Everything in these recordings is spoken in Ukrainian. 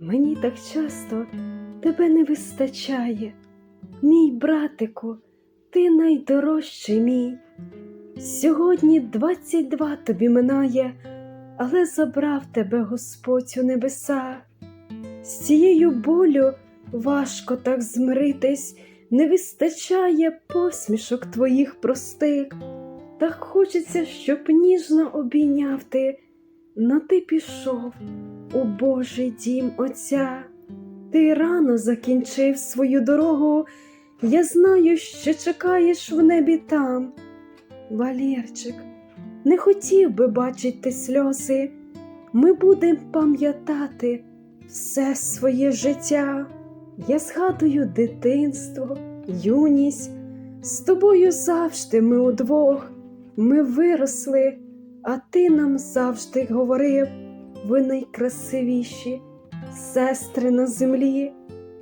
Мені так часто тебе не вистачає. Мій братику, ти найдорожчий мій. Сьогодні двадцять два тобі минає, але забрав тебе Господь у небеса. З цією болю важко так змиритись, не вистачає посмішок твоїх простих. Так хочеться, щоб ніжно обійняв ти, но ти пішов у Божий дім Отця. Ти рано закінчив свою дорогу, я знаю, що чекаєш в небі там. Валєрчик, не хотів би бачити сльози, ми будемо пам'ятати все своє життя. Я згадую дитинство, юність, з тобою завжди ми удвох, ми виросли, а ти нам завжди говорив, ви найкрасивіші сестри на землі.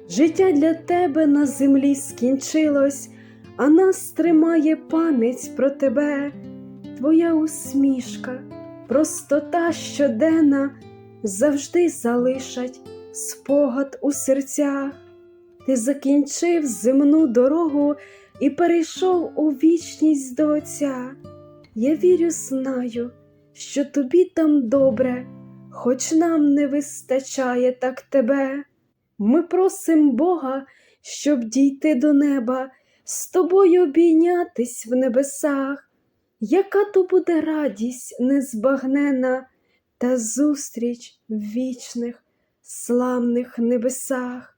Життя для тебе на землі скінчилось, а нас тримає пам'ять про тебе, твоя усмішка, простота щоденна завжди залишать спогад у серцях. Ти закінчив земну дорогу і перейшов у вічність до Отця. Я вірю, знаю, що тобі там добре, хоч нам не вистачає так тебе. Ми просим Бога, щоб дійти до неба, з тобою обійнятись в небесах. Яка то буде радість незбагнена та зустріч в вічних, славних небесах.